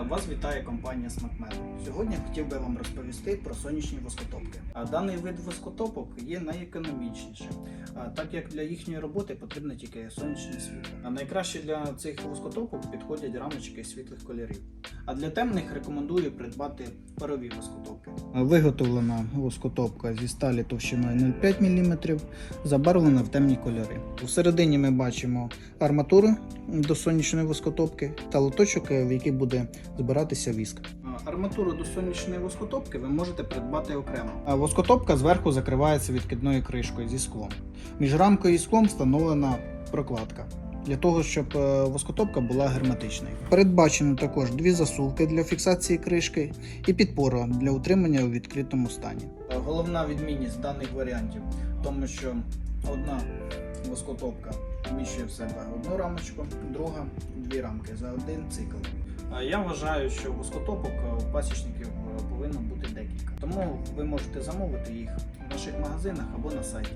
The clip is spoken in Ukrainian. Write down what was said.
Вас вітає компанія SmartMed. Сьогодні хотів би вам розповісти про сонячні воскотопки. А Даний вид воскотопок є найекономічнішим, так як для їхньої роботи потрібно тільки сонячне світло. Найкраще для цих воскотопок підходять рамочки світлих кольорів. А для темних рекомендую придбати парові воскотопки. Виготовлена воскотопка зі сталі товщиною 0,5 мм, забарвлена в темні кольори. Всередині ми бачимо арматуру до сонячної воскотопки та лоточок, в який буде збиратися віск. Арматуру до сонячної воскотопки ви можете придбати окремо. Воскотопка зверху закривається відкидною кришкою зі склом. Між рамкою і склом встановлена прокладка. Для того, щоб е, воскотопка була герметичною. Передбачено також дві засувки для фіксації кришки і підпора для утримання у відкритому стані. Головна відмінність даних варіантів в тому, що одна воскотопка вміщує в себе одну рамочку, друга дві рамки за один цикл. А Я вважаю, що воскотопок е, у пасічників е, повинно бути декілька. Тому ви можете замовити їх в наших магазинах або на сайті.